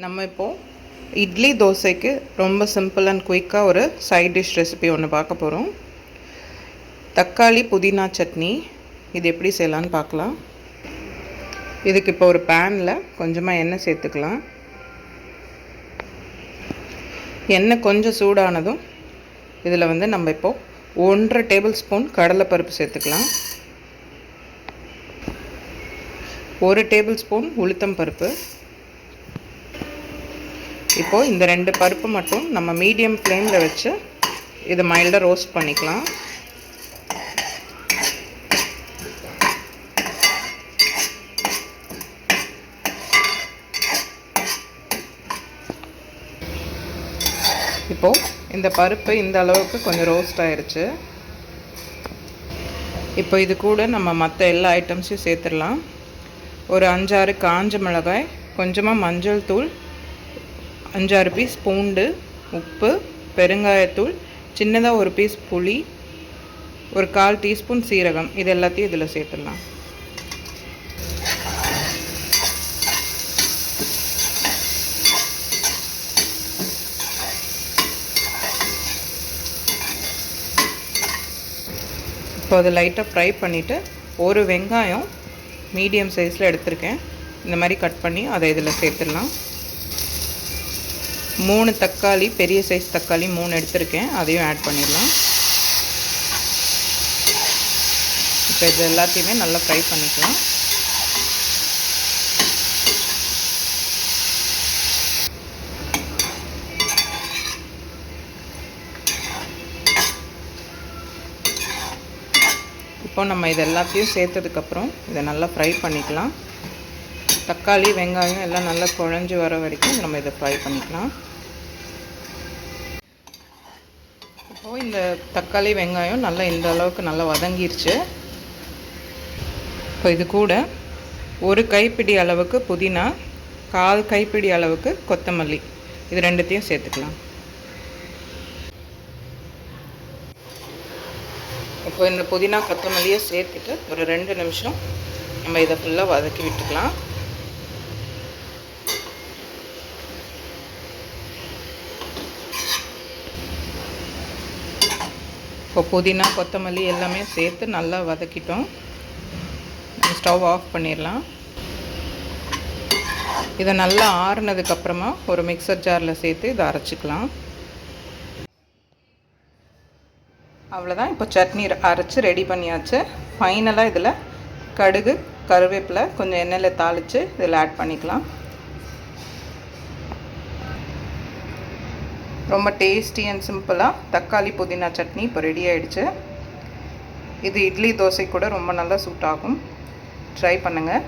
நம்ம இப்போது இட்லி தோசைக்கு ரொம்ப சிம்பிள் அண்ட் குயிக்காக ஒரு சைட் டிஷ் ரெசிபி ஒன்று பார்க்க போகிறோம் தக்காளி புதினா சட்னி. இது எப்படி செய்யலான்னு பார்க்கலாம். இதுக்கு இப்போ ஒரு பேனில் கொஞ்சமாக எண்ணெய் சேர்த்துக்கலாம். எண்ணெய் கொஞ்சம் சூடானதும் இதில் வந்து நம்ம இப்போது ஒன்றரை டேபிள் ஸ்பூன் கடலைப்பருப்பு சேர்த்துக்கலாம். ஒரு டேபிள் ஸ்பூன் உளுத்தம் பருப்பு. இப்போது இந்த ரெண்டு பருப்பு மட்டும் நம்ம மீடியம் ஃப்ளேமில் வச்சு இதை மைல்டாக ரோஸ்ட் பண்ணிக்கலாம். இப்போது இந்த பருப்பு இந்த அளவுக்கு கொஞ்சம் ரோஸ்ட் ஆயிடுச்சு இப்போ இது கூட நம்ம மற்ற எல்லா ஐட்டம்ஸையும் சேர்த்துடலாம். ஒரு அஞ்சாறு காஞ்ச மிளகாய் கொஞ்சமாக மஞ்சள் தூள் அஞ்சாறு பீஸ் பூண்டு உப்பு பெருங்காயத்தூள் சின்னதாக ஒரு பீஸ் புளி ஒரு கால் டீஸ்பூன் சீரகம். இது எல்லாத்தையும் இதில் சேர்த்துடலாம். இப்போ அதை லைட்டாக ஃப்ரை பண்ணிவிட்டு ஒரு வெங்காயம் மீடியம் சைஸில் எடுத்திருக்கேன். இந்த மாதிரி கட் பண்ணி அதை இதில் சேர்த்துடலாம். மூணு தக்காளி பெரிய சைஸ் தக்காளி மூணு எடுத்திருக்கேன். அதையும் ஆட் பண்ணிடலாம். இப்போ இது எல்லாத்தையுமே நல்லா ஃப்ரை பண்ணிக்கலாம். இப்போ நம்ம இது எல்லாத்தையும் சேர்த்ததுக்கப்புறம் இதை நல்லா ஃப்ரை பண்ணிக்கலாம். தக்காளி வெங்காயம் எல்லாம் நல்லா குழஞ்சி வர வரைக்கும் நம்ம இதை ஃப்ரை பண்ணிக்கலாம். இப்போது இந்த தக்காளி வெங்காயம் நல்லா இந்த அளவுக்கு நல்லா வதங்கிருச்சு. இப்போ இது கூட ஒரு கைப்பிடி அளவுக்கு புதினா கால் கைப்பிடி அளவுக்கு கொத்தமல்லி. இது ரெண்டுத்தையும் சேர்த்துக்கலாம். இப்போ இந்த புதினா கொத்தமல்லியை சேர்த்துட்டு ஒரு ரெண்டு நிமிஷம் நம்ம இதை ஃபுல்லாக வதக்கி விட்டுக்கலாம். இப்போ புதினா கொத்தமல்லி எல்லாமே சேர்த்து நல்லா வதக்கிட்டோம். ஸ்டவ் ஆஃப் பண்ணிடலாம். இதை நல்லா ஆறுனதுக்கப்புறமா ஒரு மிக்சர் ஜாரில் சேர்த்து இதை அரைச்சிக்கலாம். அவ்வளோதான் இப்போ சட்னி அரைச்சி ரெடி பண்ணியாச்சு. ஃபைனலாக இதில் கடுகு கருவேப்பிலை கொஞ்சம் எண்ணெயில் தாளித்து இதில் ஆட் பண்ணிக்கலாம். ரொம்ப டேஸ்டி அண்ட் சிம்பிளாக தக்காளி புதினா சட்னி இப்போ ரெடி ஆகிடுச்சு இது இட்லி தோசை கூட ரொம்ப நல்லா சூட் ஆகும். ட்ரை பண்ணுங்கள்